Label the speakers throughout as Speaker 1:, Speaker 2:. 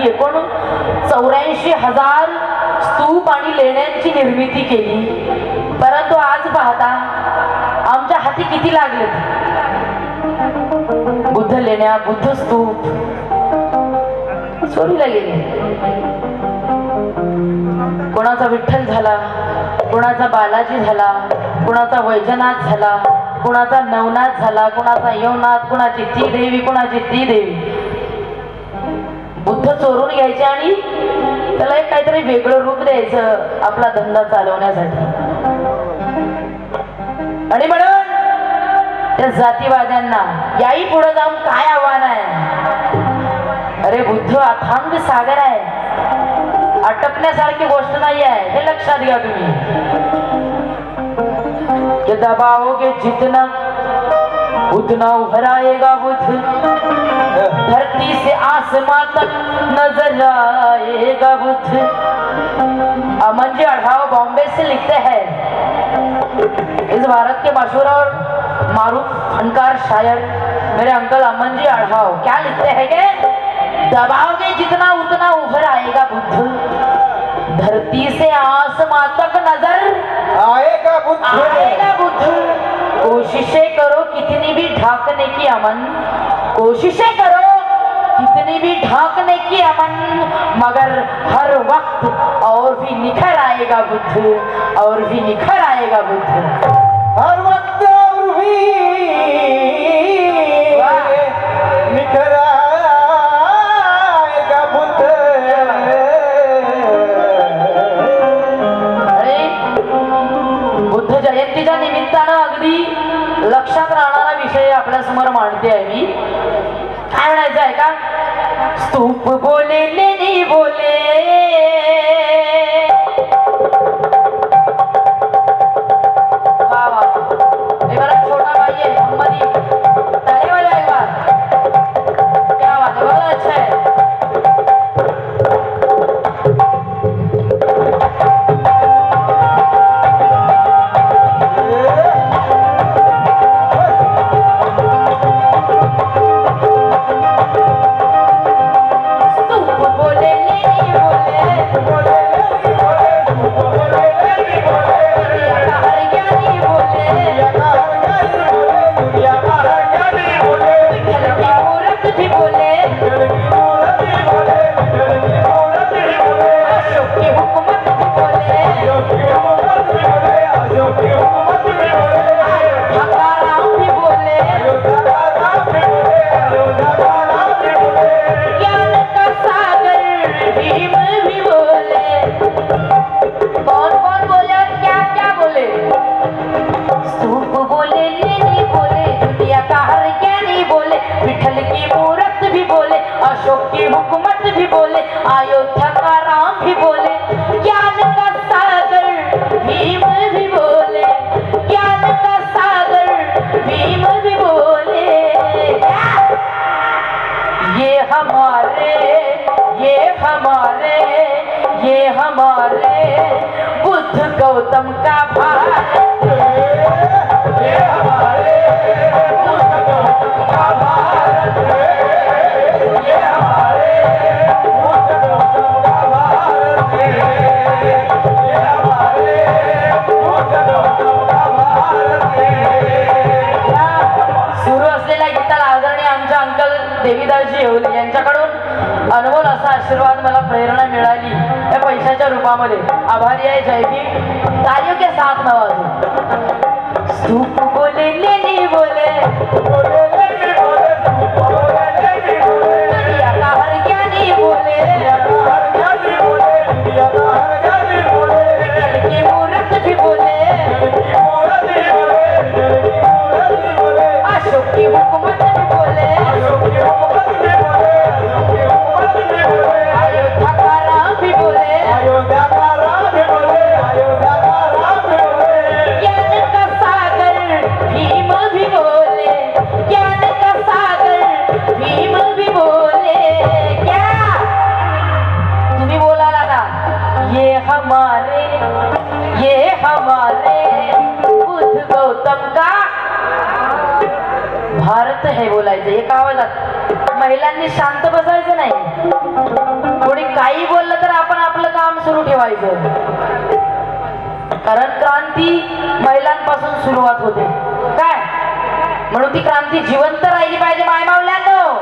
Speaker 1: त्यांनी एकूण चौऱ्याऐंशी हजार स्तूप आणि लेण्यांची निर्मिती केली. परंतु आज पाहता आमच्या हाती किती लागले? बुद्ध लेण्या बुद्ध स्तूप. चोरीला गेले. कोणाचा विठ्ठल झाला कोणाचा बालाजी झाला कोणाचा वैजनाथ झाला कुणाचा नवनाथ झाला कुणाचा यवनाथ कुणाची ती देवी कुणाची ती देवी. बुद्ध चोरून घ्यायचे आणि त्याला एक काहीतरी वेगळं रूप द्यायचं आपला धंदा चालवण्यासाठी. आणि म्हणून त्या जातीवाद्यांना याही पुढे जाऊन काय आव्हान आहे? अरे बुद्ध अथांग सागर आहे. अटकण्यासारखी गोष्ट नाही आहे हे लक्षात घ्या तुम्ही. दबाओगे जितना उतना उभराएगा बुद्ध। धरती से आसमां तक नज़र आएगा बुद्ध। अमन जी अढ़ाव बॉम्बे से लिखते हैं। इस भारत के मशहूर और मारूफ फनकार शायर मेरे अंकल अमन जी अढ़ाव। क्या लिखते हैं के दबाओगे जितना उतना उभर आएगा बुद्ध। धरती से आसमां तक नज़र
Speaker 2: आएगा बुद्ध।
Speaker 1: आएगा बुद्ध। कोशिशें करो कितनी भी ढांकने की अमन। कोशिशें करो कितनी भी ढांकने की अमन, मगर हर वक्त और भी निखर आएगा बुद्ध, और भी निखर आएगा बुद्ध। जयंतीच्या निमित्तानं अगदी लक्षात राहणारा विषय आपल्यासमोर मांडते आहे मी. काय म्हणायचं आहे का? स्तूप बोले बोल यांच्याकडून अनमोल असा आशीर्वाद मला प्रेरणा मिळाली. या पैशाच्या रूपामध्ये. आभारी आहे. जयदीप तालियों के साथ नवाजो। स्तूप बोले लेनी बोले। एका महिलांनी शांत बसायचं नाही. कोणी काही बोललं तर आपण आपलं काम सुरू ठेवायचं. कारण क्रांती महिलांपासून सुरुवात होते. काय? म्हणून ती क्रांती जिवंत राहिली पाहिजे मायमावल्यानो.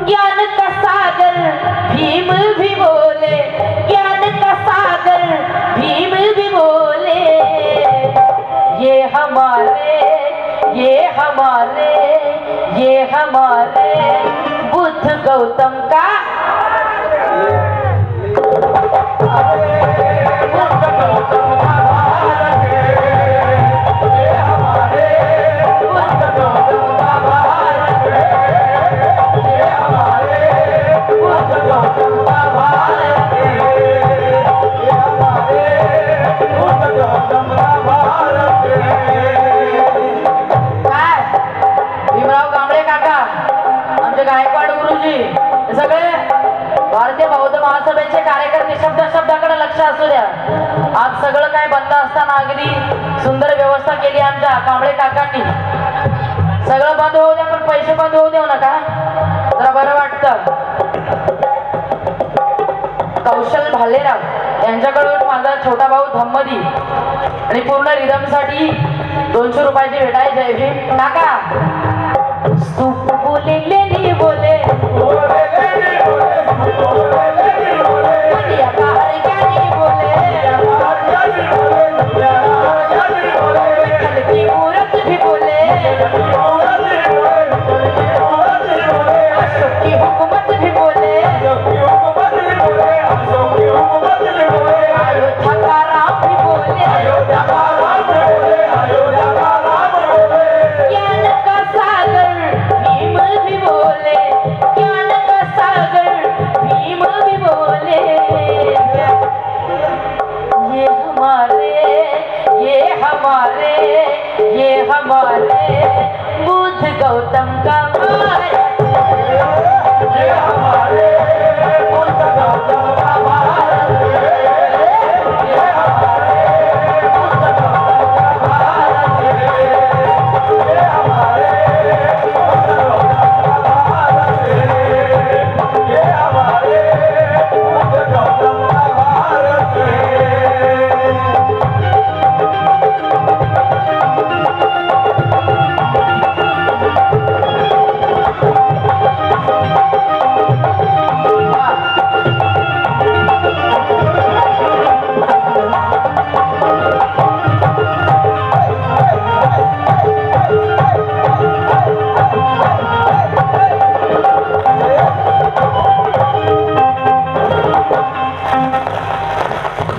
Speaker 1: ज्ञान का सागर भीम भी बोले. ज्ञान का सागर भीम भी बोले. ये हमारे ये हमारे. ये हमारे बुद्ध गौतम का कांबळे काकांनी. सगळं बंद होऊ द्या पण पैसे बंद होऊ देऊ नका. जरा बरं वाटतं. कौशल भालेराव यांच्याकडून माझा छोटा भाऊ धम्मदी आणि पूर्ण रिदमसाठी दोनशे रुपयाची भेट आहे. काका बोले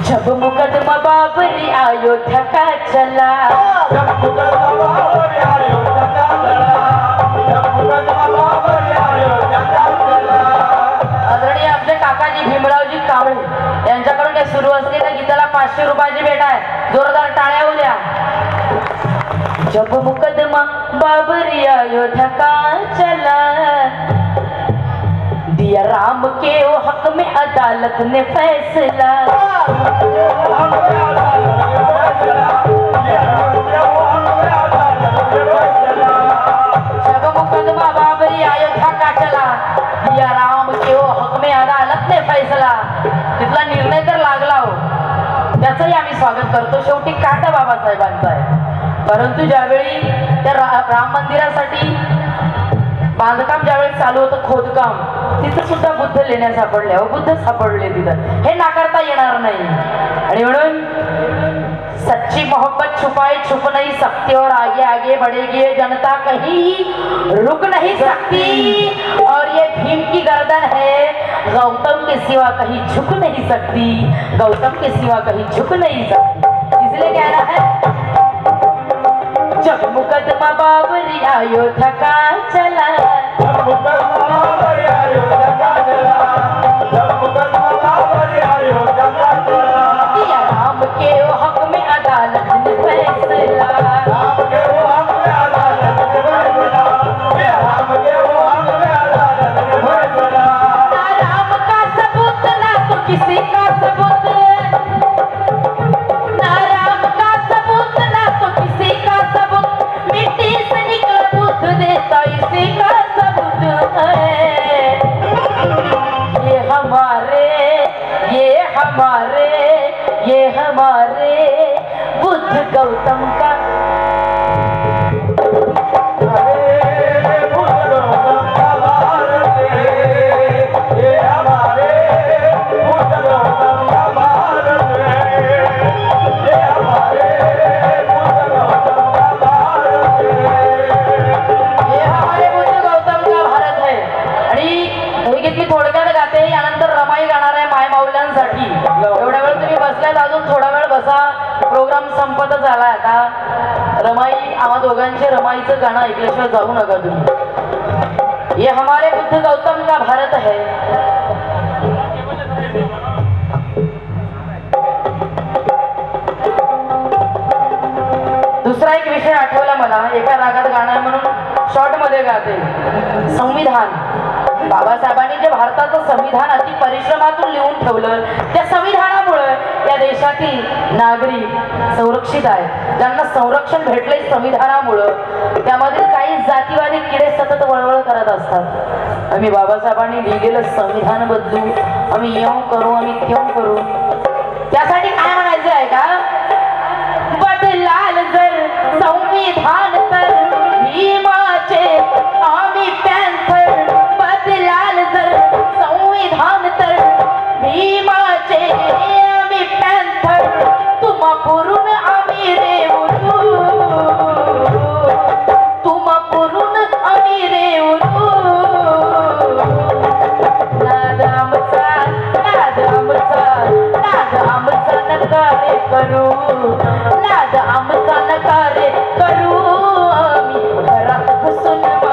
Speaker 1: जब मुकदमा बाबरी अयोध्या का चला आदरणीय आमचे काकाजी भीमरावजी कांबळे यांच्याकडून काही सुरू असलेल्या गीताला पाचशे रुपयाची भेट आहे. जोरदार टाळ्या होऊ द्या जब मुकदमा बाबरी अयोध्या का चला दिया राम के वो हक में अदालत ने फैसला। जब मुकदमा बाबरी अयोध्या का चला या राम हो, फैसला. तिथला निर्णय तर लागला हो. त्याचंही आम्ही स्वागत करतो. शेवटी काटा बाबासाहेबांचा आहे. परंतु ज्यावेळी त्या राम मंदिरासाठी बांधकाम ज्यावेळेस चालू होतं खोदकाम तिथं सुद्धा बुद्ध लेण्या सापडल्या. व बुद्ध सापडले तिथं. हे नाकारता येणार नाही. आणि म्हणून सच्ची मोहब्बत छुपाई छुप नहीं सकती और आगे आगे बढ़ेगी ये जनता कहीं रुक नहीं सकती। और ये भीम की गर्दन है गौतम के सिवा कहीं झुक नहीं सकती। गौतम के सिवा कहीं झुक नहीं सकती। इसलिए कहना है धर्म बाबरी आयो थका चला संपतच आलाय आता रमाई आम्हा दोघांचे रमाईचं गाणं ऐकल्याशिवाय जाऊ नका तुम्ही. ये हमारे बुद्ध गौतम का भारत है? दुसरा एक विषय आठवला मला. एका रागात गाणं म्हणून शॉर्टमध्ये गाते. संविधान. बाबासाहेबांनी जे भारताचं संविधान अति परिश्रमातून लिहून ठेवलं त्या संविधानामुळे आपल्या देशातील नागरिक संरक्षित आहेत. ज्यांना संरक्षण भेटले संविधानामुळं. त्यामधील काही जातीवादी किडे सतत वळवळ करत असतात. आम्ही बाबासाहेबांनी लिहिलेलं संविधान बदलू. आम्ही येऊ करू आम्ही केव्हा करू. त्यासाठी काय म्हणायचं आहे का बदलाल जर संविधान आमचा नकारे करू नाद आमचा नकारे करू आम्ही घरात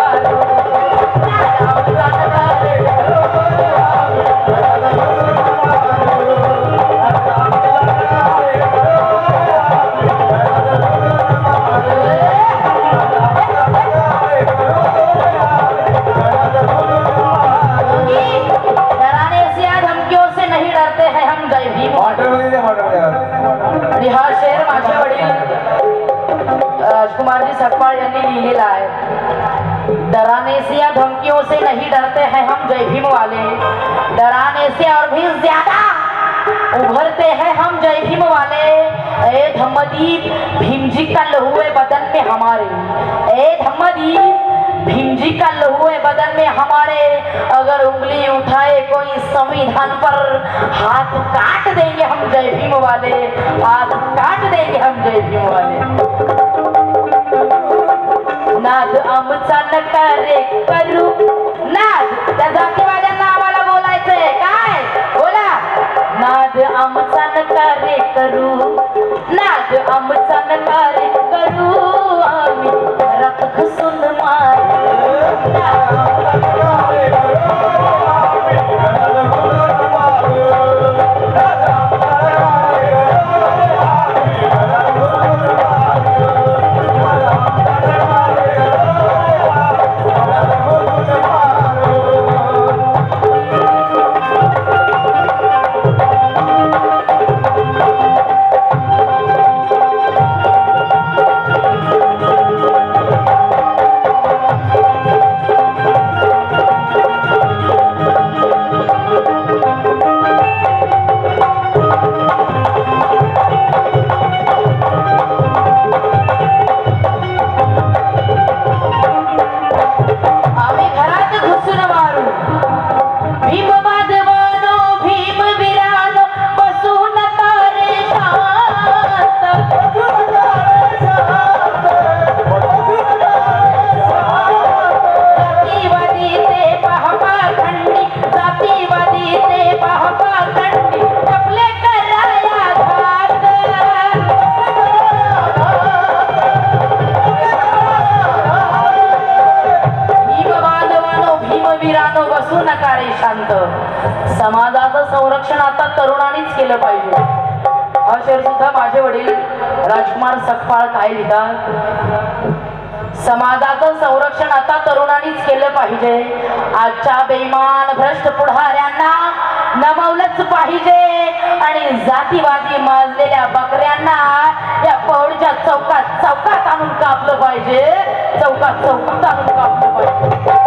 Speaker 1: उंगली उठाए कोई संविधान पर हाथ काट देंगे हम जय भीम वाले। हाथ काट देंगे हम जय भीम वाले। नाद आमचा नकारे करू। नाद त्या जातीवाद्यांना आम्हाला बोलायचंय. काय? बोला. नाद आमचा नकारे करू. नाद आमचा नकारे हा शेर सुद्धा माझे वडील राजकुमार सकपाळ काय लिहितात? समाजाचं संरक्षण आता तरुणांनीच केलं पाहिजे. आजच्या बेमान भ्रष्ट पुढाऱ्यांना नमवलंच पाहिजे. आणि जातीवादी माजलेल्या बकऱ्यांना या पौडच्या चौकात चौकात आणून कापलं पाहिजे. चौकात चौकात आणून कापलं पाहिजे.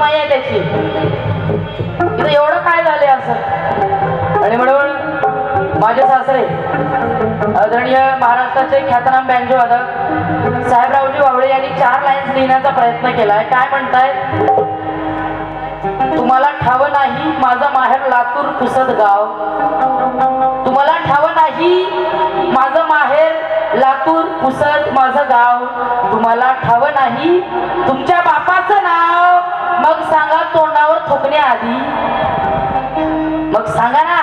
Speaker 1: इथं आहे त्याची. इथं एवढं काय झालंय असं? आणि म्हणून माझे सासरे आदरणीय महाराष्ट्राचे ख्यातनाम बँजो वादक साहेबरावजी वावळे यांनी चार लाईन्स लिहिण्याचा प्रयत्न केलाय. काय म्हणताय? तुम्हाला ठाव नाही माझं माहेर लातूर पुसद गाव. तुम्हाला ठाव नाही माझं माहेर लातूर पुसद माझं गाव. तुम्हाला ठाव नाही तुमच्या बापाचं नाव. मग सांगा तोंडावर थुकण्याआधी. मग सांगा ना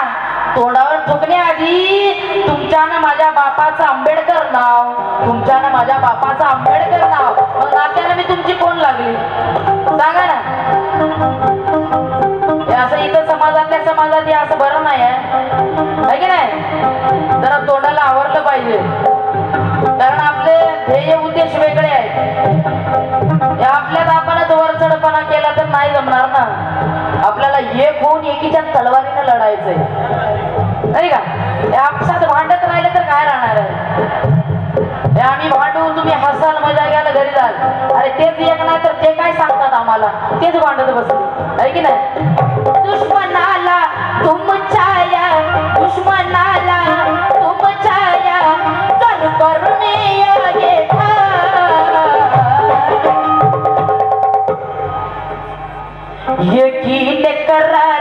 Speaker 1: तोंडावर थुकण्याआधी तुमच्यानं माझ्या बापाचं आंबेडकर नाव तुमच्यानं माझ्या बापाचं आंबेडकर नाव मग नात्यानं मी तुमची कोण लागली? सांगा ना. असं इथं समाजातल्या समाजात हे असं बरं नाही आहे की नाही? जरा तोंडाला आवरलं पाहिजे. कारण आपले ध्येय उद्देश वेगळे आहेत. हे आपल्यात आपणच वरचढपणा केला तर नाही जमणार ना. आपल्याला एक होऊन एकीच्या तलवारीनं लढायचंय. नाही का? आपसात भांडत राहिलं तर काय राहणार आहे? आम्ही भांडू तुम्ही हसाल मजा घ्यायला घरी जाल. अरे तेच एक नाही तर ते काय सांगतात आम्हाला? तेच भांडत बस आहे की नाही? दुश्मनाला तुमच्या दुश्मनाला तुमच्या यकीन करा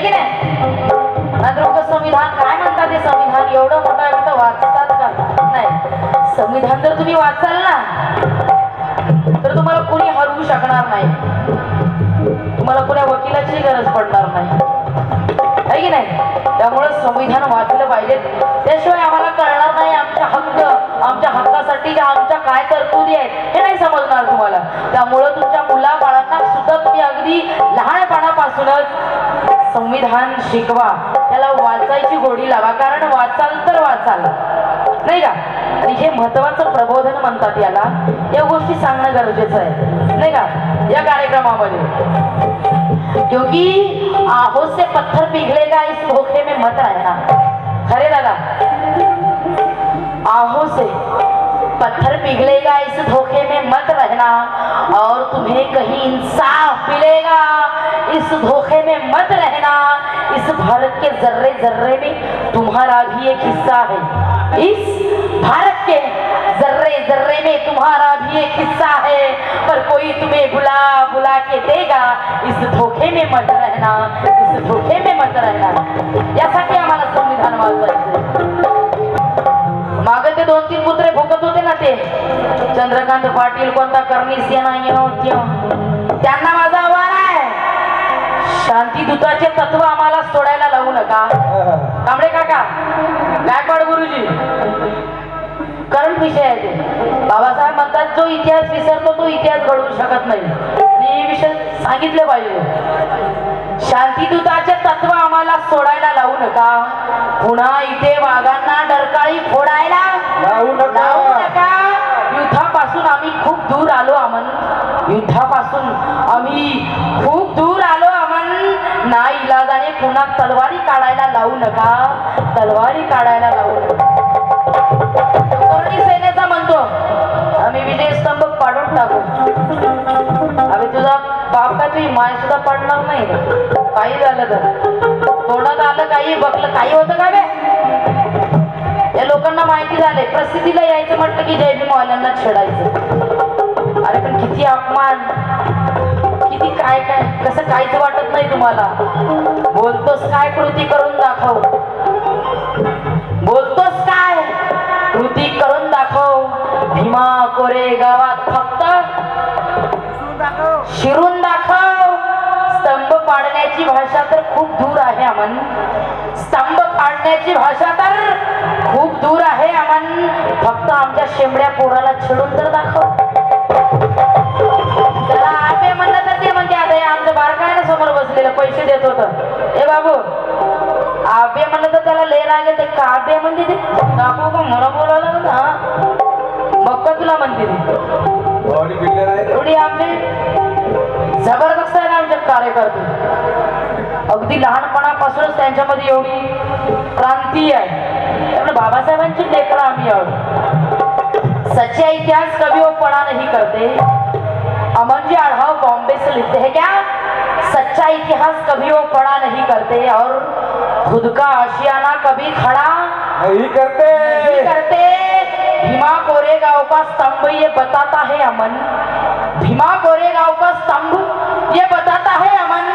Speaker 1: की नाही? नाहीतर उगाच संविधान काय म्हणतात ते संविधान? एवढं मोठं आहे तर वाचतात का? नाही. संविधान जर तुम्ही वाचाल ना तर तुम्हाला कोणी हरवू शकणार नाही. तुम्हाला कोण्या वकिलाची गरज पडणार नाही. की नाही? त्यामुळं संविधान वाचलं पाहिजे. त्याशिवाय आम्हाला कळणार नाही आमच्या हक्क आमच्या हक्कासाठी आमच्या काय तरतुदी आहेत हे नाही समजणार तुम्हाला. त्यामुळं तुमच्या मुला बाळांना सुद्धा तुम्ही अगदी लहानपणापासूनच संविधान शिकवा. त्याला वाचायची गोडी लावा कारण वाचाल तर वाचाल. नाही का? आणि हे महत्वाचं प्रबोधन म्हणतात याला. या गोष्टी सांगणं गरजेचं आहे. नाही का? या कार्यक्रमामध्ये. क्योंकि आहों से पत्थर पिघलेगा, इस धोखे में मत रहना। खरे दादा, आहों से पत्थर पिघलेगा, इस धोखे में मत रहना, और तुम्हें कहीं इंसाफ मिलेगा। इस धोखे में मत रहना, इस भारत के जर्रे जर्रे में तुम्हारा भी एक हिस्सा है। इस भारत के जर्रे जर्रे में तुम्हारा भी एक हिस्सा है पर कोई तुम्हें बुला बुला के देगा। इस धोखे में मत रहना इस धोखे में मत रहना। यासाठी आम्हाला संविधान वाचायचं मागे ते दोन तीन कुत्रे भुकत होते ना ते चंद्रकांत पाटील कोणता करणी सेना यो त्यो त्यांना माझा आव्हान आहे शांतीदूताचे तत्व आम्हाला सोडायला लावू नका। कांबळे काका गायकवाड गुरुजी करंट विषय आहे ते. बाबासाहेब म्हणतात जो इतिहास विसरतो तो इतिहास घडवू शकत नाही. आणि हे विषय सांगितले पाहिजे. शांतीदूताचे तत्व आम्हाला सोडायला लावू नका. पुन्हा इथे वाघांना डरकाळी फोडायला
Speaker 2: लावू नका.
Speaker 1: युद्धापासून आम्ही खूप दूर आलो अमन. युद्धापासून आम्ही खूप दूर आलो अमन. ना इलाजाने पुन्हा तलवारी काढायला लावू नका. तलवारी काढायला लावू नका. ते स्तंभ पाडून टाकू. अरे तुझा बाप तुझी माय सुद्धा पडणार नाही काही झालं तर. तोंडात आलं काही बघलं काही होतं का बे या लोकांना माहिती झाले प्रसिद्धीला यायचं म्हटलं की जय भीमवाल्यांना छेडायचं. अरे पण किती अपमान. किती काय काय? कसं काहीच वाटत नाही तुम्हाला. बोलतोस काय कृती करून दाखव. कोरे गावात फक्त शिरून दाखव. स्तंभ पाडण्याची भाषा तर खूप दूर आहे अमन. स्तंभ पाडण्याची भाषा तर खूप दूर आहे अमन. फक्त आमच्या शेंबड्या पोराला छेडून तर दाखव. त्याला आबे म्हणलं तर ते म्हणते आता आमचं बारकाय समोर बसलेलं पैसे देत होत. ए बाबू आबे म्हणलं तर त्याला लय राग ते काबे म्हणते ते. दाखव का मला बोलावलं एवढी जबरदस्त आहे ना आमचे कार्यकर्ते. अगदी लहानपणापासूनच त्यांच्यामध्ये एवढी क्रांती आहे. त्यामुळे बाबासाहेबांची लेकरं आम्ही आहोत. सच्चा इतिहास कभी वो पढ़ा नहीं करते. अमन जी अढ़ाव बॉम्बे से लिखते. हैं क्या? सच्चा इतिहास कभी वो पढ़ा नहीं करते. और खुद का आशियाना कभी खड़ा
Speaker 2: नहीं करते.
Speaker 1: नहीं करते. भीमा कोरेगांव का स्तंभ ये बताता है अमन। भीमा कोरेगांव का स्तंभ ये बताता है अमन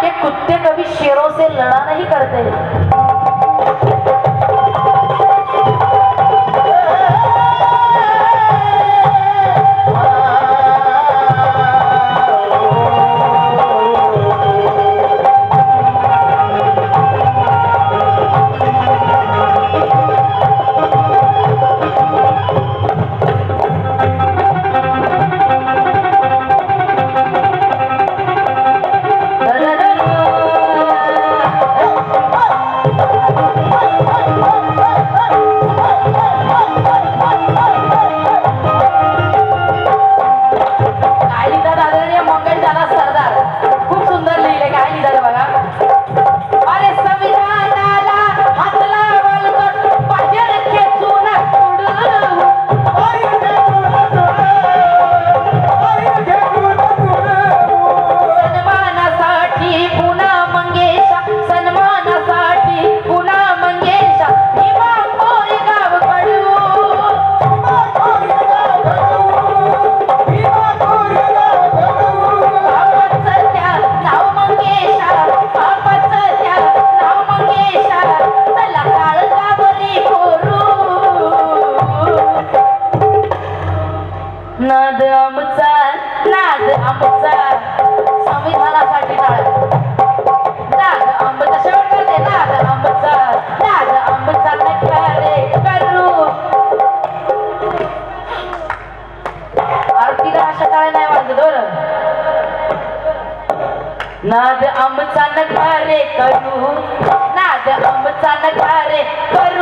Speaker 1: कि कुत्ते कभी शेरों से लड़ा नहीं करते। नाद आमचा नकारे करू. नाद आमचा नकारे करू.